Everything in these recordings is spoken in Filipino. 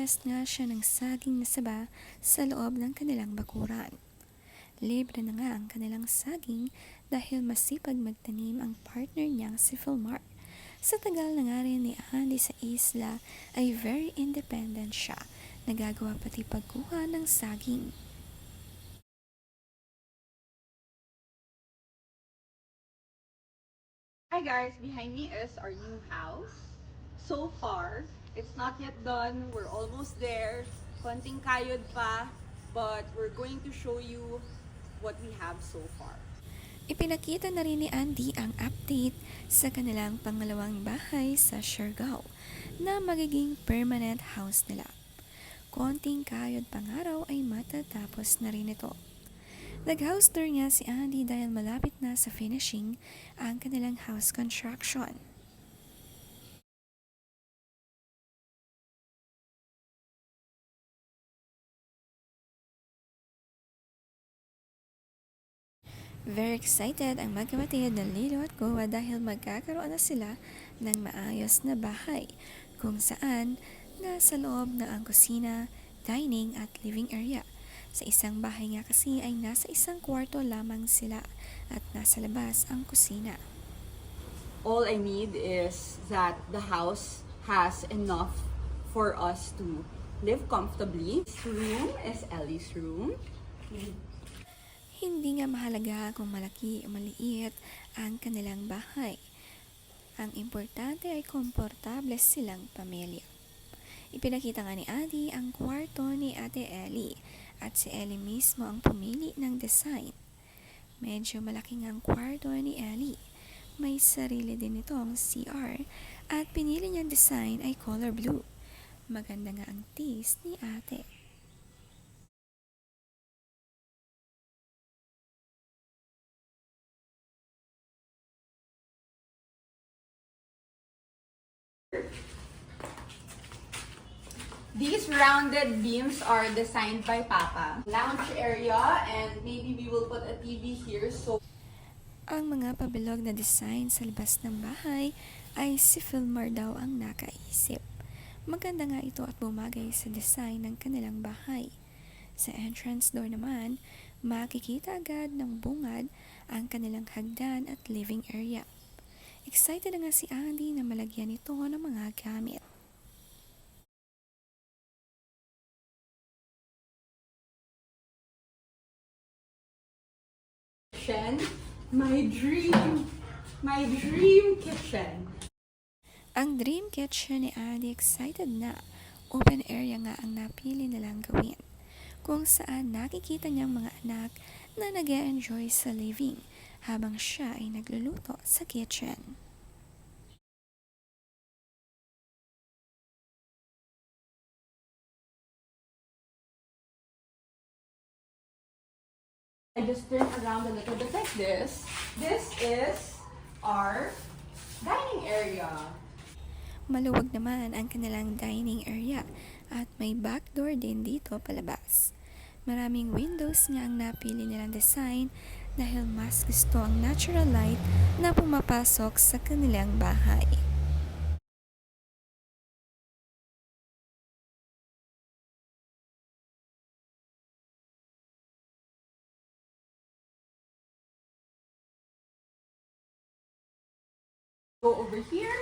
Nga siya ng saging na saba sa loob ng kanilang bakuran. Libre na nga ang kanilang saging dahil masipag magtanim ang partner niyang si Philmar. Sa tagal na nga rin ni Andy sa isla ay very independent siya. Nagagawa pati pagkuha ng saging. Hi guys, behind me is our new house. So far, it's not yet done. We're almost there. Konting kayod pa, but we're going to show you what we have so far. Ipinakita na rin ni Andy ang update sa kanilang pangalawang bahay sa Siargao na magiging permanent house nila. Konting kayod pangaraw ay matatapos na rin ito. Nag-house tour nga si Andy dahil malapit na sa finishing ang kanilang house construction. Very excited ang magkapatid na Lilo at Goa dahil magkakaroon na sila ng maayos na bahay kung saan nasa loob na ang kusina, dining at living area. Sa isang bahay nga kasi ay nasa isang kwarto lamang sila at nasa labas ang kusina. All I need is that the house has enough for us to live comfortably. This room is Ellie's room. Hindi nga mahalaga kung malaki o maliit ang kanilang bahay. Ang importante ay komportable silang pamilya. Ipinakita nga ni Adi ang kwarto ni Ate Ellie at si Ellie mismo ang pumili ng design. Medyo malaking ang kwarto ni Ellie. May sarili din itong CR at pinili niyang design ay color blue. Maganda nga ang taste ni ate. These rounded beams are designed by Papa. Lounge area and maybe we will put a TV here so Ang mga pabilog na design sa labas ng bahay ay si Filmar daw ang nakaisip. Maganda nga ito at bumagay sa design ng kanilang bahay. Sa entrance door naman, makikita agad ng bungad ang kanilang hagdan at living area. Excited na nga si Andy na malagyan ito ng mga gamit. kitchen. My dream, my dream kitchen. Ang dream kitchen ni Andy excited na. Open area nga ang napili nilang gawin. Kung saan nakikita niyang mga anak na nag enjoy sa living habang siya ay nagluluto sa kitchen. I just turn around a little bit like this. This is our dining area. Maluwag naman ang kanilang dining area at may back door din dito palabas. Maraming windows nga ang napili nilang design dahil mas gusto ang natural light na pumapasok sa kanilang bahay. Go over here.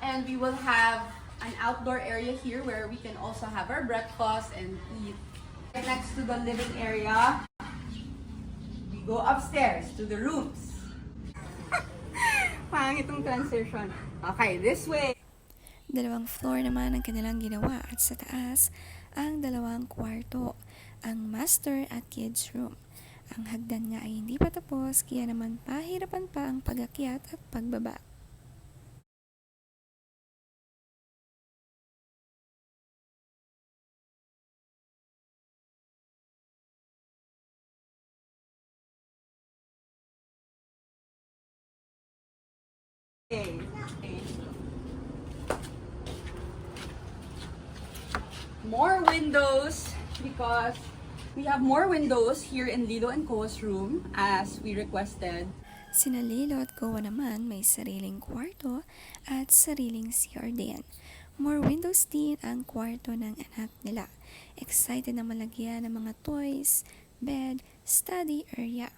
And we will have an outdoor area here where we can also have our breakfast and eat. Next to the living area, go upstairs to the rooms. Pangit itong transition. Okay, this way. Dalawang floor naman ang kanilang ginawa at sa taas ang dalawang kwarto, ang master at kids room. Ang hagdan nga ay hindi pa tapos kaya naman pahirapan pa ang pagakyat at pagbaba. More windows because we have more windows here in Lilo and Co's room as we requested. Sina Lilo at Kowa naman may sariling kwarto at sariling CR din. More windows din ang kwarto ng anak nila. Excited na malagyan ng mga toys, bed, study area.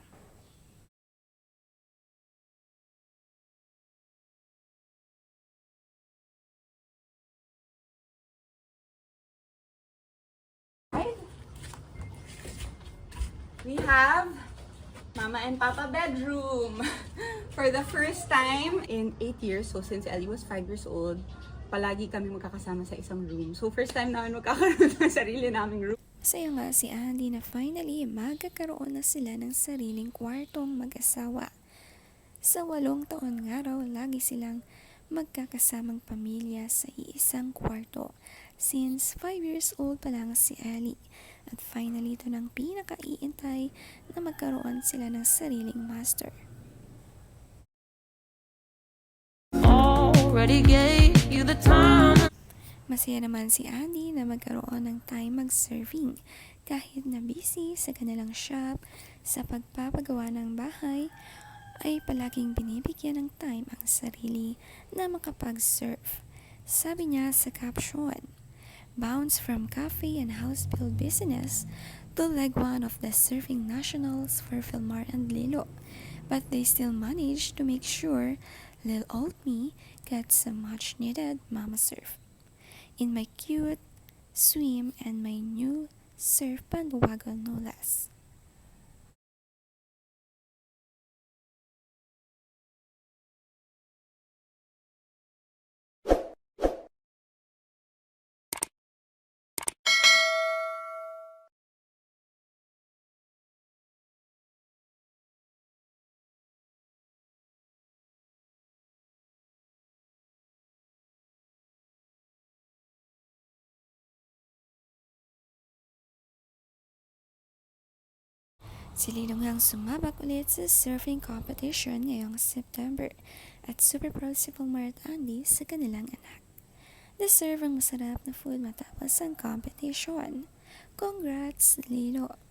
We have Mama and Papa bedroom. For the first time in 8 years, so since Ellie was 5 years old, palagi kami magkakasama sa isang room. So first time namin magkakaroon ng sarili naming room. Masaya nga si Andy na finally magkakaroon na sila ng sariling kwartong mag-asawa. Sa walong taon nga raw, lagi silang magkakasamang pamilya sa iisang kwarto since 5 years old pa lang si Ali. At finally, ito ng pinakaiintay na magkaroon sila ng sariling master. already gave you the time. Masaya naman si Andy na magkaroon ng time mag-surfing kahit na busy sa kanilang shop sa pagpapagawa ng bahay ay palaging binibigyan ng time ang sarili na makapag-surf. Sabi niya sa caption, Bounce from cafe and house-built business to leg one of the surfing nationals for Filmar and Lilo. But they still managed to make sure Lil Old Me gets a much-needed mama surf in my cute swim and my new surf bandwagon no less. Si Linong ang sumabak ulit sa surfing competition ngayong September at super proud si Fulmar at Andy sa kanilang anak. Deserve ang masarap na food matapos ang competition. Congrats, Lilo!